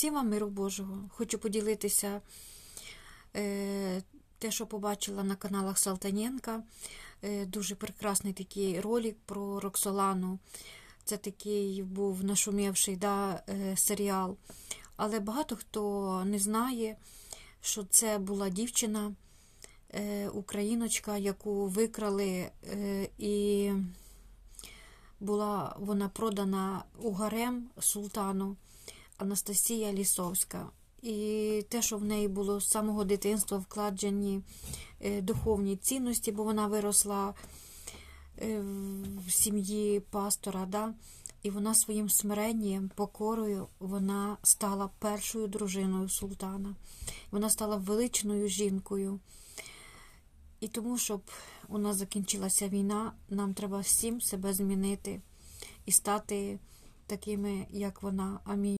Всім вам миру Божого. Хочу поділитися е, те, що побачила на каналах Салтаненка. Е, дуже прекрасний такий ролик про Роксолану. Це такий був нашумівший да, е, серіал. Але багато хто не знає, що це була дівчина, е, україночка, яку викрали, е, і була вона продана у гарем султану Анастасія Лісовська. І те, що в неї було з самого дитинства вкладені е, духовні цінності, бо вона виросла е, в сім'ї пастора, да? і вона своїм смиренням, покорою, вона стала першою дружиною султана. Вона стала величною жінкою. І тому, щоб у нас закінчилася війна, нам треба всім себе змінити і стати такими, як вона. Амінь.